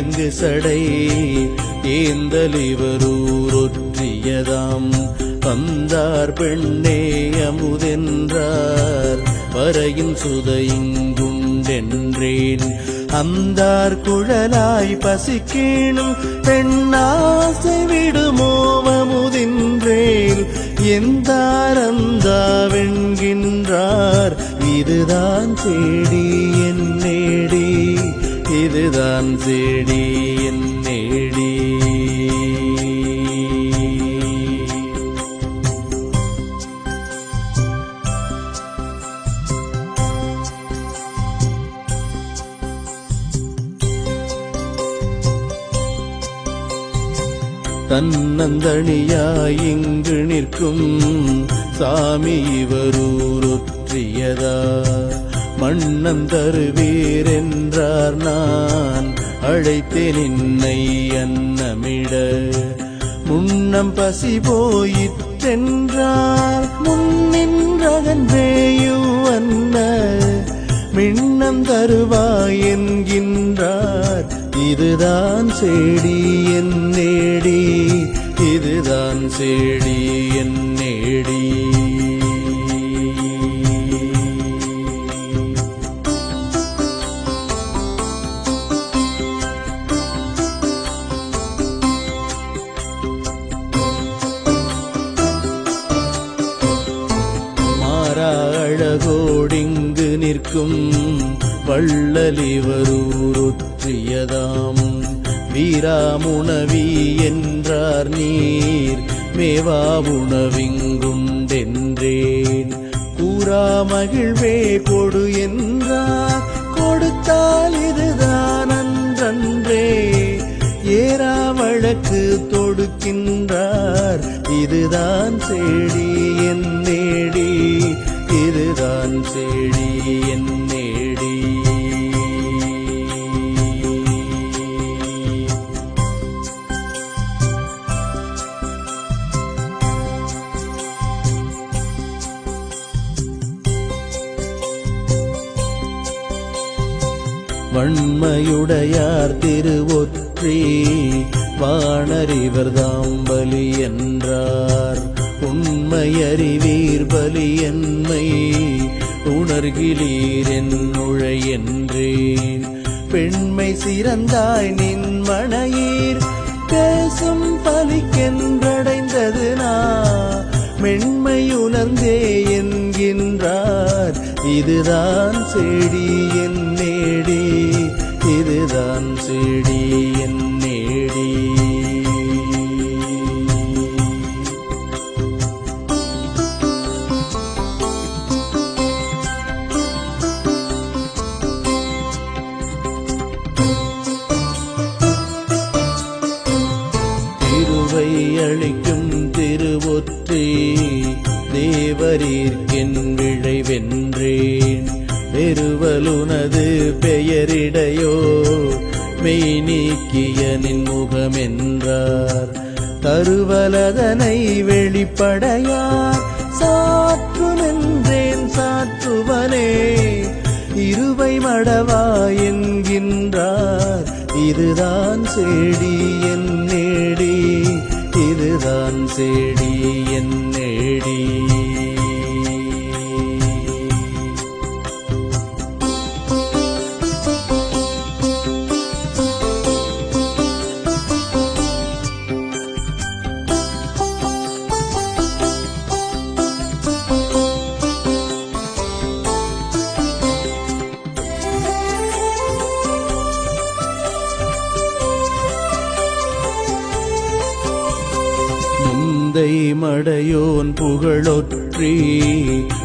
விலங்கு சடை. ஏந்தலிவரூரொற்றியதாம் வந்தார் பெண்ணே அமுதென்றார். வரையும் சுதையுங்குண்டென்றேன் அந்தார் குழலாய் பசிக்கேணும் பெண்ணாசை விடுமோவமுதின்றேன் எந்தார் அந்தாவென்கின்றார் இதுதான் தேடி என் நேடி. இதுதான் தேடி என் நேடி. தன்னந்தனியாய் இங்கு நிற்கும் சாமி இவரூரொற்றியதா மன்னன் தருவீரென்றார் நான். அழைத்தேன் என்னை அன்னமிட. முன்னம் பசி போயிற்றென்றார். முன்னின்றகன்றேயு அன்ன மின்னம் தருவாய் என்கின்றார். இதுதான் செடி என் நேடி. இதுதான் செடி என் நேடி. வள்ளலிவரூருற்றியதாம் வீராமுணவி என்றார் நீர் மேவாமுணவிங்குண்டென்றேன் கூறா மகிழ்வே கொடு என்றார் கொடுத்தால் இதுதான் அன்றன்றே ஏறா வழக்கு தொடுக்கின்றார் இதுதான் செடி என் நேடி இதுதான் செடி என் வண்மையுடையார் திருவொற்றி. வாணறிவர் தாம்பலி என்றார். உண்மையறிவீர் பலி என்மை உணர்கிலீர் என்னுழை என்றேன். பெண்மை சிறந்தாய் நின் மனையீர். பேசும் பலிக்கென்றடைந்தது நான் மென்மை உணர்ந்தே என்கின்றார். இதுதான் செடியின் இதுதான் செடி. திருவலுனது பெயரிடையோ மெய் நீக்கிய நின் முகமென்றார். தருவலதனை வெளிப்படையார் சாற்றுமென்றேன் சாற்றுவனே இருவை மடவா என்கின்றார். இதுதான் செடி என் நேடி இதுதான் செடி என் நேடி. முந்தை மடையோன் புகழொற்றி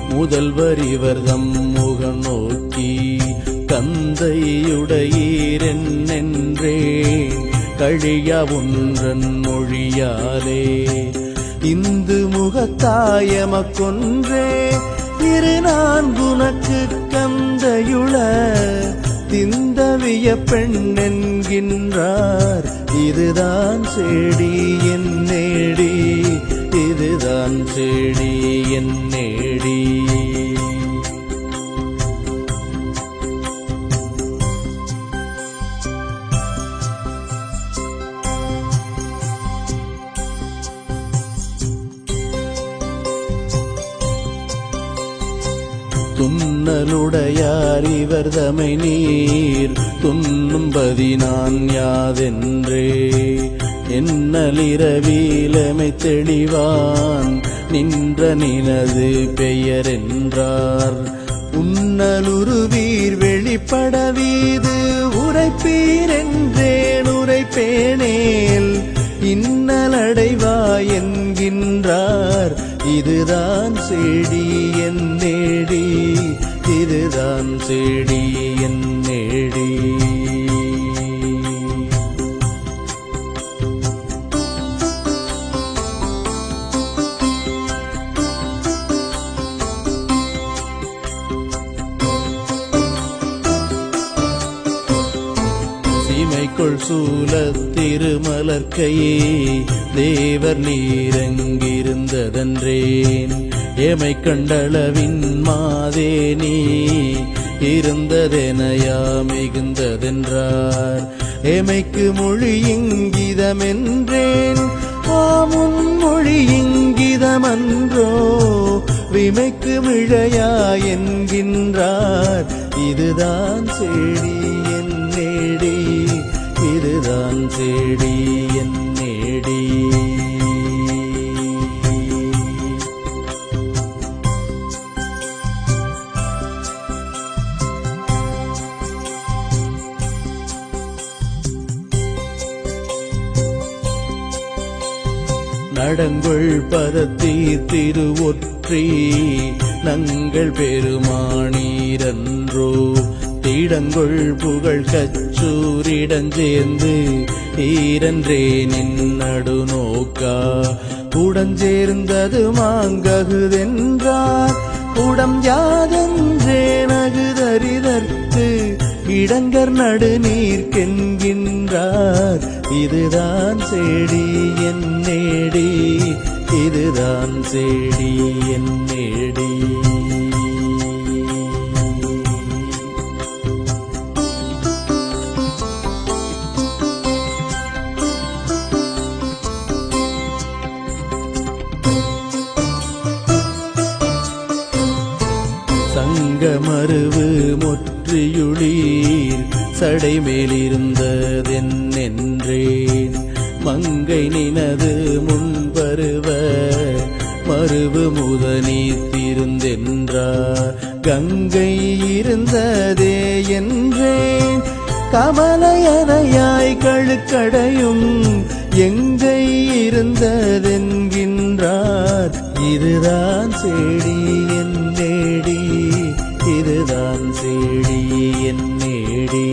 முதல்வர் இவர் தம் முகம் நோக்கி கந்தையுடையீரென்னென்றே கழிய ஒன்றன் மொழியாலே இந்து முகத்தாயமக்கொன்றே இரு நான் குனக்கு கந்தையுள திந்தவிய பெண் என்கின்றார் இதுதான் செடி என் நேடி செழி என் நேடி. துன்னலுடையார் இவர் தமை நீர் துன்னும்பதி நான் யாதென்றே. என்னலிரவீலமை தெளிவான் நின்ற நினது பெயர் என்றார் உன்னலுருவீர் வெளிப்பட வீது உரைப்பீர் என்றேன் உரைப்பேனேல். இன்னலடைவாய் என்கின்றார் இதுதான் செடி என் நேடி இதுதான் செடி என் நேடி. மாலைக்குள் சூலத் திருமலர்க்கையே தேவர் நீரங்கிருந்ததன்றேன். எமை கண்டளவின் மாதே நீ இருந்ததெனையா மிகுந்ததென்றார். எமைக்கு மொழி இங்கிதமென்றேன் ஆமுன் மொழி விமைக்கு மிழையா என்கின்றார். இதுதான் செடி தான் தேடி என் நேடி. நடங்கொள் பதத்தி திருவொற்றி நங்கள் பெருமானீரன்றோ தீடங்கொள் புகழ் கச்சூரிடஞ்சேர்ந்து ஈரன்றே நின்னடு நோக்கா உடஞ்சேர்ந்தது மாங்ககுதென்றார். உடம் யாதென்றே நகுதறிதற்கு இடங்கர் நடு நீர்க்கென்கின்றார் இதுதான் செடி என் நேடி. இதுதான் செடி என் நேடி. சங்கமருவு முற்றியுளீர். சடைமேலிருந்ததென்னென்றேன் மங்கை நினது முன்பருவ. மருவு முதனித்திருந்தென்றார் கங்கை இருந்ததே என்றேன். கமலையனையாய் கழுக்கடையும் எங்கை இருந்ததென்கின்றார். இதுதான் செடி என் இதுதான் செடி என் நேடி